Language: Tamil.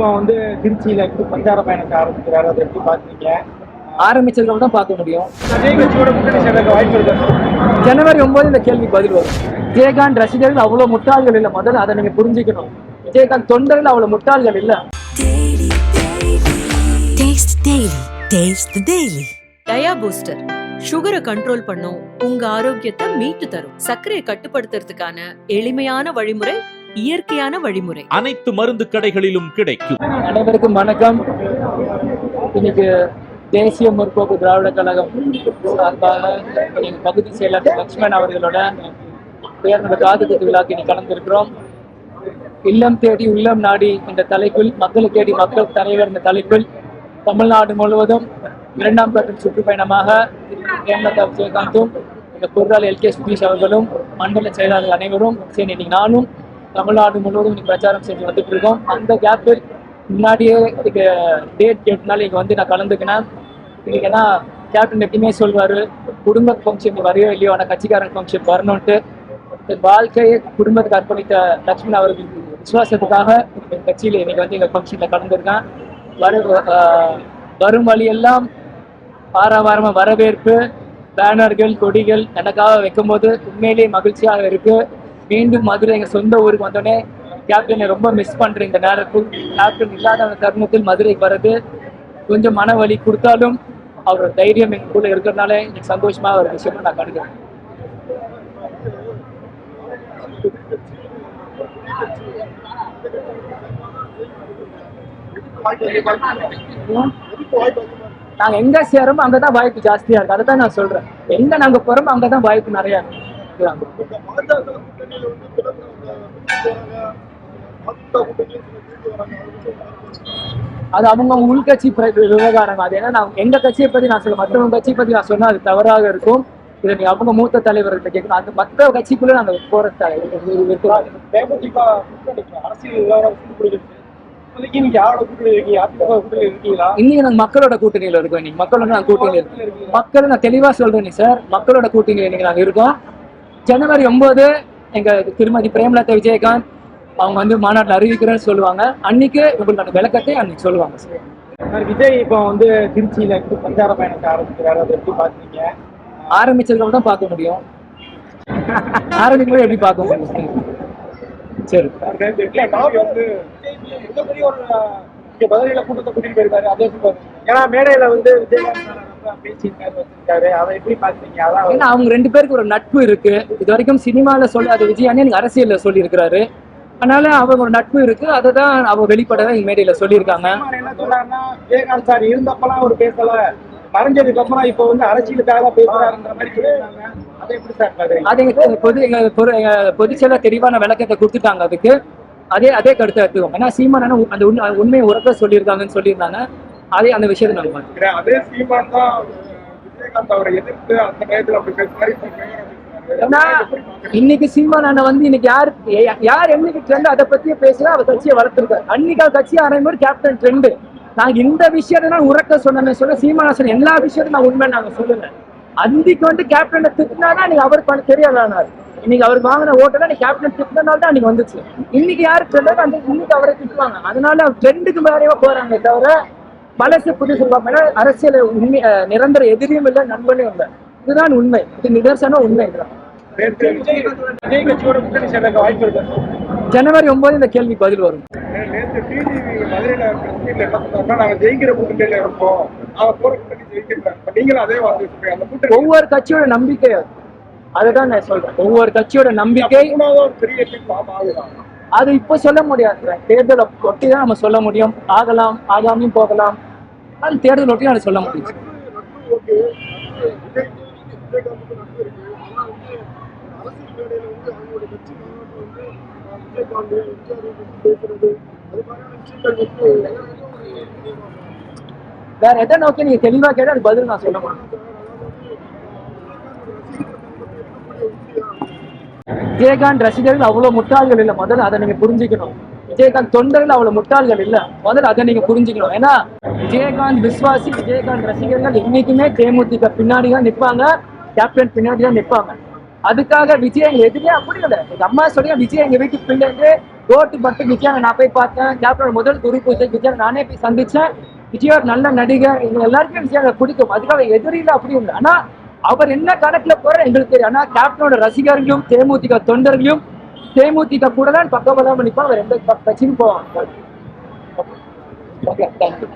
இப்போ வந்து திருச்சியில இருந்து பிரச்சார பயணத்தை ஆரம்பிக்கிறாரு. அதை எப்படி பாக்குறீங்க ஆரம்பிச்சதுக்கு தான் பார்க்க முடியும். ஜனவரி ஒன்பது இந்த கேள்வி பதில் வரும். விஜயகாந்த் ரசிகர்கள் அவ்வளவு முட்டாள்கள் இல்லை. முதல்ல அதை நீங்க புரிஞ்சுக்கணும். விஜயகாந்த் தொண்டர்கள் அவ்வளவு முட்டாள்கள் இல்லை. டயா பூஸ்டர். சுகரை கண்ட்ரோல் பண்ணும். உங்க ஆரோக்கியத்தை மீட்டு தரும். சர்க்கரையை கட்டுப்படுத்துறதுக்கான எளிமையான வழிமுறை இயற்கையான வழிமுறை. அனைத்து மருந்து கடைகளிலும் கிடைக்கும். அனைவருக்கும் வணக்கம். இன்னைக்கு தேசிய முற்போக்கு திராவிட கழகம் சார்பாக எங்க பகுதி செயலர் லக்ஷ்மண் அவர்களோட உயர்ந்த காது குத்து விழாக்கு இன்னைக்கு கலந்திருக்கிறோம். இல்லம் தேடி உள்ளம் நாடி என்ற தலைப்பில் மக்களை தேடி மக்கள் தலைவர் என்ற தலைப்பில் தமிழ்நாடு முழுவதும் இரண்டாம் கட்ட சுற்றுப்பயணமாக பிரேமலதா விஜயகாந்தும் எங்க பொருளாளர் எல் கே சுதீஷ் அவர்களும் மண்டல செயலாளர் அனைவரும் சரி இன்னைக்கு நானும் தமிழ்நாடு முழுவதும் இன்னைக்கு பிரச்சாரம் செஞ்சு வந்துட்டு இருக்கோம் அந்த கேப்பு முன்னாடியே இதுக்கு டேட் கேட்டனால இங்கே வந்து நான் கலந்துக்கினேன். இன்னைக்கு ஏன்னா கேப்டன் எப்பயுமே சொல்வார் குடும்ப ஃபங்க்ஷன் வரையோ இல்லையோ ஆனால் கட்சிக்காரன் ஃபங்க்ஷன் வரணும்ட்டு வாழ்க்கையை குடும்பத்துக்கு அர்ப்பணித்த லக்ஷ்மண் அவர்கள் விசுவாசத்துக்காக எங்கள் கட்சியில் இன்னைக்கு வந்து எங்கள் ஃபங்க்ஷனில் கலந்துருக்கேன். வர வரும் வழியெல்லாம் ஆரவாரமா வரவேற்பு பேனர்கள் கொடிகள் எனக்காக வைக்கும்போது உண்மையிலேயே மகிழ்ச்சியாக இருக்குது மீண்டும் மதுரை எங்க சொந்த ஊருக்கு வந்தோடனே கேப்டனை ரொம்ப மிஸ் பண்றேன் இந்த நேரத்தில். கேப்டன் இல்லாத அந்த தருணத்தில் மதுரைக்கு வர்றது கொஞ்சம் மன வலி கொடுத்தாலும் அவரோட தைரியம் எங்க கூட இருக்கிறதுனால எனக்கு சந்தோஷமா ஒரு விஷயமா நான் கருதுறேன். நாங்க எங்க சேரமோ அங்கதான் வாய்ப்பு ஜாஸ்தியா இருக்கு. அதை தான் நான் சொல்றேன். எங்க நாங்க போறோமோ அங்கதான் வாய்ப்பு நிறைய இருக்கு. அது அவங்க உள்கட்சி விவகாரம் அது ஏன்னா நான் எங்க கட்சியை பத்தி நான் சொல்ல மற்றவங்க கட்சியை பத்தி நான் சொன்னா அது தவறாக இருக்கும். இதை நீ அவங்க மூத்த தலைவர்கிட்ட கேட்கணும். அந்த மற்ற கட்சிக்குள்ள நாங்க இருக்கீங்களா? இன்னைக்கு நாங்க மக்களோட கூட்டணியில இருக்கோம் இன்னைக்கு. மக்களோட நான் கூட்டணியில மக்கள் நான் தெளிவா சொல்றேன் சார். மக்களோட கூட்டணியில இன்னைக்கு நாங்க இருக்கோம். ஜனவரி ஒன்பது எங்க திருமதி பிரேமலதா விஜயகாந்த் அவங்க வந்து மாநாட்டில் அறிவிக்கிறேன்னு சொல்லுவாங்க. அன்னைக்கு உங்களுக்கான விளக்கத்தை அன்னைக்கு சொல்லுவாங்க. சார் விஜய் இப்போ வந்து திருச்சியில இருந்து பிரச்சார பயணத்தை ஆரம்பிக்கிறாரு. அதை எப்படி பாக்குறீங்க ஆரம்பிச்சதுக்கு தான் பார்க்க முடியும். ஆரம்பிக்கும் போது எப்படி பார்க்க முடியும்? சரி. வந்து மிகப்பெரிய ஒரு கூட்டத்தை கூட்டிட்டு போயிருக்காரு அதை? ஏன்னா மேடையில வந்து விஜயகாந்த் பேசியிருக்காரு வச்சிருக்காரு. அதை எப்படி பாக்குறீங்க அதான் ஏன்னா அவங்க ரெண்டு பேருக்கு ஒரு நட்பு இருக்கு. இது வரைக்கும் சினிமால சொல்லாத விஜய் அண்ணன் அரசியல்ல சொல்லியிருக்கிறாரு. அதனால அவங்க ஒரு நட்பு இருக்கு. அதை தான் அவ வெளிப்படவே எங்க மேடையில சொல்லியிருக்காங்க. என்ன சொல்றாருன்னா விஜயகாந்த் சார் இருந்தப்பெல்லாம் அவர் பேசல. மறைஞ்சதுக்கு அப்புறம் இப்போ வந்து அரசியலுக்காக தான் பேசுறாருன்ற மாதிரி சொல்லியிருக்காங்க. அதை எப்படி சார் பாக்குறீங்க அது எங்க பொது எங்க பொது எங்க தெளிவான விளக்கத்தை கொடுத்துட்டாங்க அதுக்கு. அதே அதே கருத்தை எடுத்துக்கோங்க. ஏன்னா சீமான் அந்த உண்மை உண்மையை உறக்க சொல்லியிருக்காங்கன்னு சொல்லியிருந்தாங்க. அதே அந்த விஷயத்தை பார்க்கிறோம். இருக்கிறேன். அதே சீமான் தான் விஜயகாந்த் அவரை எதிர்த்து அந்த நேரத்தில் அப்படி. ஏன்னா இன்னைக்கு சீமான் அண்ணன் வந்து இன்னைக்கு யார் யார் என்னைக்கு ட்ரெண்ட் அதை பத்தியே பேசுறா அவர் கட்சியை வளர்த்துருக்காரு அன்னைக்கு அவர் கட்சி ஆரம்பிச்சு கேப்டன் ட்ரெண்டு நாங்க இந்த விஷயத்தை நான் உறக்க சொன்னேன்னு சொல்ல சீமானாசன் எல்லா விஷயத்தையும் நான் உண்மை நாங்க சொல்லல அன்னைக்கு வந்து கேப்டனை திட்டினாதான் நீங்க அவருக்கு தெரியாதானார் இன்னைக்கு அவருக்கு வாங்கின ஓட்டெல்லாம் நீ கேப்டன் திட்டினால தான் அன்னைக்கு வந்துச்சு இன்னைக்கு யாரு ட்ரெண்ட் அந்த இன்னைக்கு அவரை திட்டுவாங்க அதனால ட்ரெண்டுக்கு மேலேயே போறாங்க தவிர பழசு புது சொல்லுவாங்க ஏன்னா அரசியல் உண்மை நிரந்தர எதிரியும் இல்லை நண்பனும் இல்லை. இதுதான் உண்மை. இது நிதர்சனம் உண்மை. இதுதான் வாய்ப்பு ஜனவரி ஒன்பது இந்த கேள்வி பதில் வரும். நாங்க ஜெயிக்கிற இருப்போம் நீங்களும் அதே ஒவ்வொரு கட்சியோட நம்பிக்கை அதுதான் நான் சொல்றேன். ஒவ்வொரு கட்சியோட நம்பிக்கை ஒரு பெரிய அது இப்போ சொல்ல முடியாது. தேர்தலை ஒட்டி தான் நம்ம சொல்ல முடியும். ஆகலாம் ஆகாமையும் போகலாம். அது தேர்தல் ஒட்டி அதை சொல்ல முடியும். வேற எதை நோக்கி நீங்க தெளிவா கேட்டா அது பதில் நான் சொல்ல முடியும். விஜயகாந்த் ரசிகர்கள் அவ்வளவு முட்டாள்கள் இல்ல. முதல்ல அதை நீங்க புரிஞ்சுக்கணும். விஜயகாந்த் தொண்டர்கள் அவ்வளவு முட்டாள்கள் இல்ல. முதல்ல அதை நீங்க புரிஞ்சுக்கணும். ஏன்னா விஜயகாந்த் விஸ்வாசி விஜயகாந்த் ரசிகர்கள் என்னைக்குமே தேமுதிக பின்னாடி தான் நிப்பாங்க கேப்டன் பின்னாடி தான் நிப்பாங்க அதுக்காக விஜய் எங்க எதுவுமே அப்படி இல்லை. எங்க அம்மா சொல்லி விஜய் எங்க வீட்டு பிள்ளைங்க ரோட்டு பட்டு விஜய் நான் போய் பார்த்தேன். கேப்டனோட முதல் குரு பூஜை விஜய் நானே போய் சந்திச்சேன். விஜய் ஒரு நல்ல நடிகர். எங்க எல்லாருக்குமே விஜய் பிடிக்கும். அதுக்காக எதிரில அப்படி இல்லை. ஆனா அவர் என்ன கணக்குல போற எங்களுக்கு தெரியும். ஆனா கேப்டனோட ரசிகர்களும் தேமுதிக தொண்டர்களும் தேமுதிக கூட தான் பக்கபலம் நிற்போம் அவர் எந்த கட்சியும் போவாங்க ஓகே தேங்க்யூ